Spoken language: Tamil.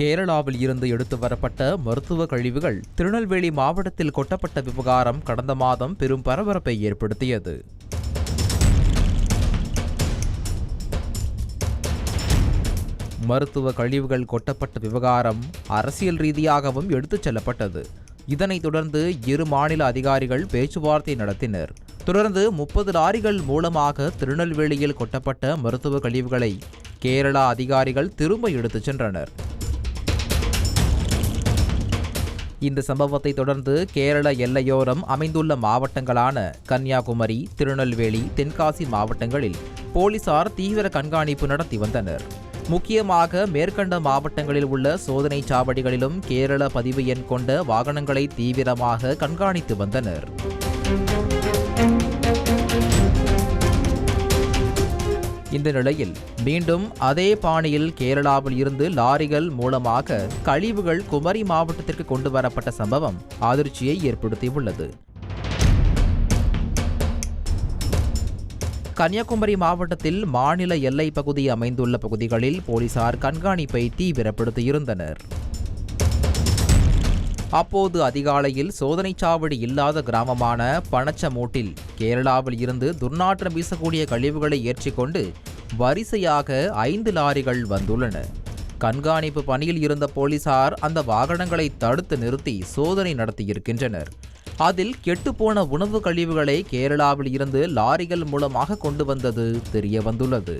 கேரளாவில் இருந்து எடுத்து வரப்பட்ட மருத்துவ கழிவுகள் திருநெல்வேலி மாவட்டத்தில் கொட்டப்பட்ட விவகாரம் கடந்த மாதம் பெரும் பரபரப்பை ஏற்படுத்தியது. மருத்துவ கழிவுகள் கொட்டப்பட்ட விவகாரம் அரசியல் ரீதியாகவும் எடுத்துச் செல்லப்பட்டது. இதனைத் தொடர்ந்து இரு மாநில அதிகாரிகள் பேச்சுவார்த்தை நடத்தினர். தொடர்ந்து முப்பது லாரிகள் மூலமாக திருநெல்வேலியில் கொட்டப்பட்ட மருத்துவ கழிவுகளை கேரளா அதிகாரிகள் திரும்ப எடுத்துச் சென்றனர். இந்த சம்பவத்தை தொடர்ந்து கேரள எல்லையோரம் அமைந்துள்ள மாவட்டங்களான கன்னியாகுமரி திருநெல்வேலி தென்காசி மாவட்டங்களில் போலீசார் தீவிர கண்காணிப்பு நடத்தி வந்தனர். முக்கியமாக மேற்கண்ட மாவட்டங்களில் உள்ள சோதனை சாவடிகளிலும் கேரள பதிவு எண் கொண்ட வாகனங்களை தீவிரமாக கண்காணித்து வந்தனர். இந்த நிலையில் மீண்டும் அதே பாணியில் கேரளாவில் இருந்து லாரிகள் மூலமாக கழிவுகள் குமரி மாவட்டத்திற்கு கொண்டு வரப்பட்ட சம்பவம் அதிர்ச்சியை ஏற்படுத்தியுள்ளது. கன்னியாகுமரி மாவட்டத்தில் மாநில எல்லை பகுதி அமைந்துள்ள பகுதிகளில் போலீசார் கண்காணிப்பை தீவிரப்படுத்தியிருந்தனர். அப்போது அதிகாலையில் சோதனைச்சாவடி இல்லாத கிராமமான பனச்சமூட்டில் கேரளாவில் இருந்து துர்நாற்றம் வீசக்கூடிய கழிவுகளை ஏற்றிக்கொண்டு வரிசையாக ஐந்து லாரிகள் வந்துள்ளன. கண்காணிப்பு பணியில் இருந்த போலீசார் அந்த வாகனங்களை தடுத்து நிறுத்தி சோதனை நடத்தியிருக்கின்றனர். அதில் கெட்டுப்போன உணவு கழிவுகளை கேரளாவில் இருந்து லாரிகள் மூலமாக கொண்டு வந்தது தெரிய வந்துள்ளது